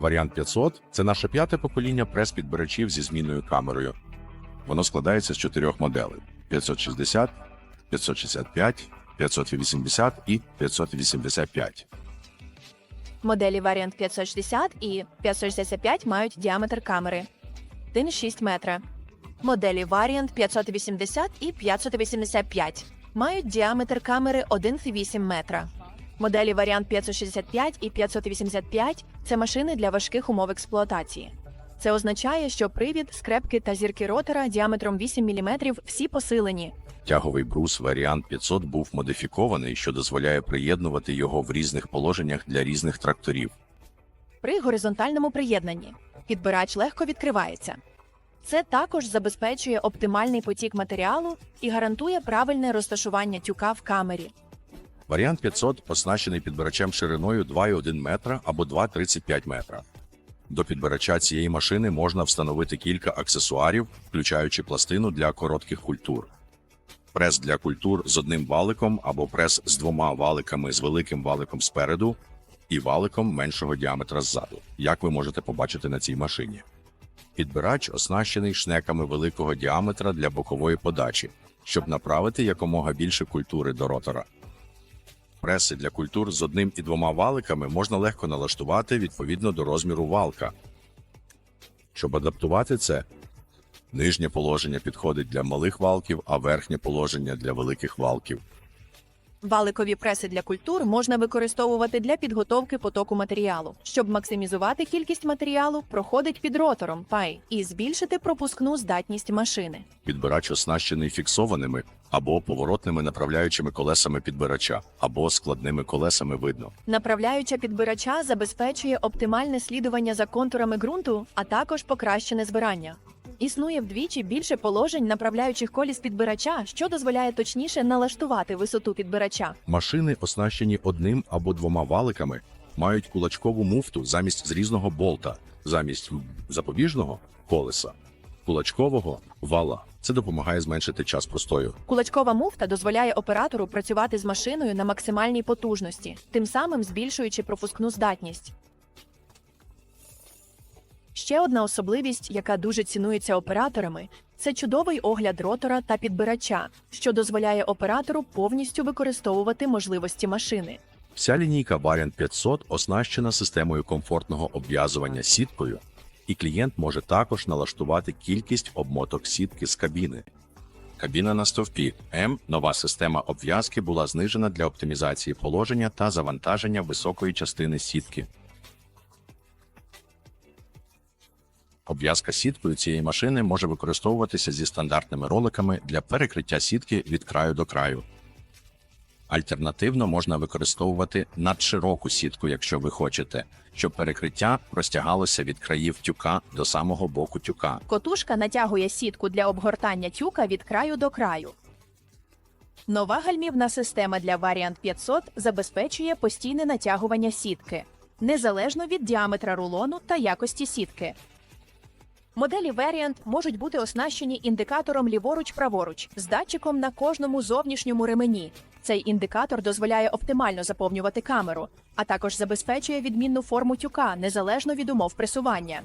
Варіант 500 це наше п'яте покоління прес-підбирачів зі змінною камерою. Воно складається з чотирьох моделей: 560, 565, 580 і 585. Моделі Variant 560 і 565 мають діаметр камери 1,6 метра. Моделі Variant 580 і 585 мають діаметр камери 1,8 метра. Моделі Variant 565 і 585 це машини для важких умов експлуатації. Це означає, що привід, скрепки та зірки ротора діаметром 8 мм всі посилені, Тяговий брус варіант 500 був модифікований, що дозволяє приєднувати його в різних положеннях для різних тракторів. При горизонтальному приєднанні підбирач легко відкривається. Це також забезпечує оптимальний потік матеріалу і гарантує правильне розташування тюка в камері. Варіант 500 оснащений підбирачем шириною 2,1 метра або 2,35 метра. До підбирача цієї машини можна встановити кілька аксесуарів, включаючи пластину для коротких культур. Прес для культур з одним валиком або прес з двома валиками з великим валиком спереду і валиком меншого діаметра ззаду, як ви можете побачити на цій машині. Підбирач оснащений шнеками великого діаметра для бокової подачі, щоб направити якомога більше культури до ротора. Преси для культур з одним і двома валиками можна легко налаштувати відповідно до розміру валка. Щоб адаптувати це, нижнє положення підходить для малих валків, а верхнє положення для великих валків. Валикові преси для культур можна використовувати для підготовки потоку матеріалу, щоб максимізувати кількість матеріалу, проходить під ротором PI і збільшити пропускну здатність машини. Підбирач оснащений фіксованими або поворотними направляючими колесами підбирача, або складними колесами видно. Направляюча підбирача забезпечує оптимальне слідування за контурами ґрунту, а також покращене збирання. Існує вдвічі більше положень направляючих коліс підбирача, що дозволяє точніше налаштувати висоту підбирача. Машини, оснащені одним або двома валиками, мають кулачкову муфту замість зрізного болта, замість запобіжного колеса, кулачкового вала. Це допомагає зменшити час простою. Кулачкова муфта дозволяє оператору працювати з машиною на максимальній потужності, тим самим збільшуючи пропускну здатність. Ще одна особливість, яка дуже цінується операторами, це чудовий огляд ротора та підбирача, що дозволяє оператору повністю використовувати можливості машини. Вся лінійка Variant 500 оснащена системою комфортного обв'язування сіткою, і клієнт може також налаштувати кількість обмоток сітки з кабіни. Кабіна на стовпі М. Нова система обв'язки була знижена для оптимізації положення та завантаження високої частини сітки. Обв'язка сіткою цієї машини може використовуватися зі стандартними роликами для перекриття сітки від краю до краю. Альтернативно можна використовувати надшироку сітку, якщо ви хочете, щоб перекриття розтягалося від країв тюка до самого боку тюка. Котушка натягує сітку для обгортання тюка від краю до краю. Нова гальмівна система для Variant 500 забезпечує постійне натягування сітки, незалежно від діаметра рулону та якості сітки. Моделі Variant можуть бути оснащені індикатором ліворуч-праворуч з датчиком на кожному зовнішньому ремені. Цей індикатор дозволяє оптимально заповнювати камеру, а також забезпечує відмінну форму тюка незалежно від умов пресування.